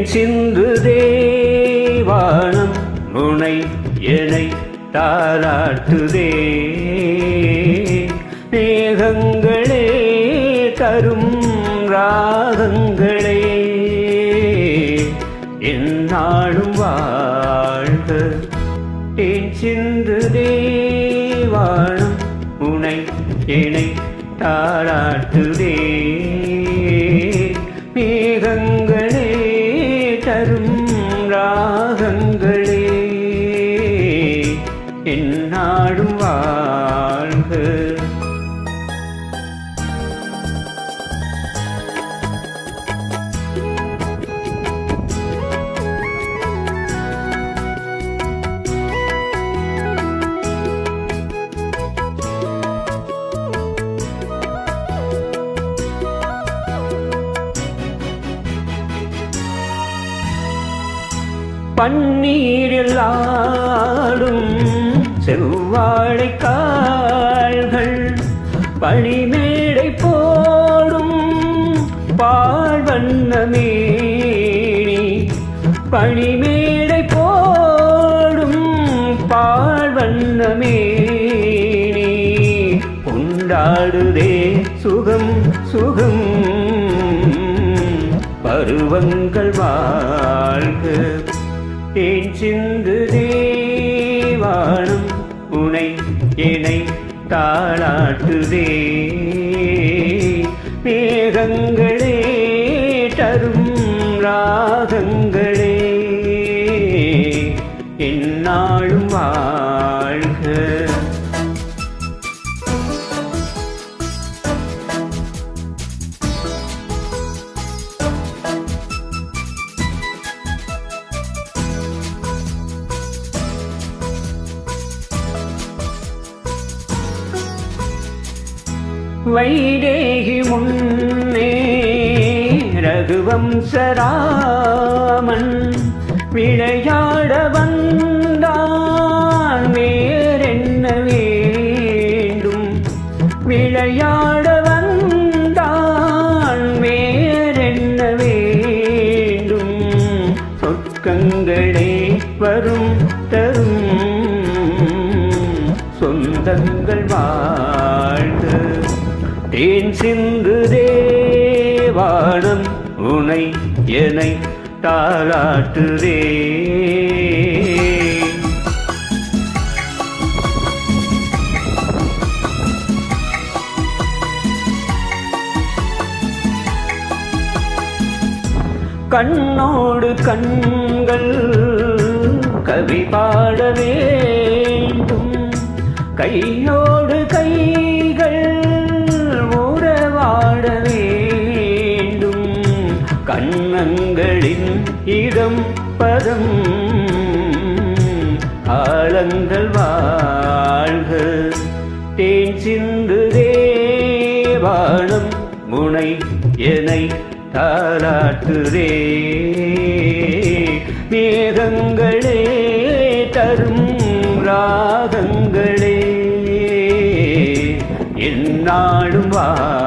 தேன் சிந்து தேவானம் முனை எனை தாராட்டுதே. மேகங்களே தரும் ராகங்களே. என்னாலும் வாழ்க. தேன் சிந்து தேவானம் முனை எனை தாராட்டுதே. ராகங்களே பன்னீரில் ஆடும் செவ்வாழை கால்கள் பனிமேடை போடும் பாழ்வண்ண மேனி பனிமேடை போடும் பாழ்வண்ண மேனி உண்டாடுதே சுகம் சுகம். பருவங்கள் வா தேன் சிந்து தேவானம் உனை இணை தாளாட்டுதே மேகங்களே தரும் ராகங்களே என்னாலும் வா வைதேகி முன்னே ரகுவம்சராமன் விளையாட வந்தான் வேறென்ன வேண்டும்? விளையாட வந்தான் வேறென்ன வேண்டும்? சொற்கங்களே வரும் தரும் சொந்தங்கள் வா தேன் சிந்து தேவானம் உனை எனை தாளாட்டுதே? கண்ணோடு கண்கள் கவி பாட வேண்டும். கையோடு கண்ணங்களின் இடம் பதம். ஆழங்கள் வாழ்க. தேன் சிந்து தேவானம் முனை எனை தாராட்டுதே மேகங்களே தரும் ராகங்களே. என்னாடும் வா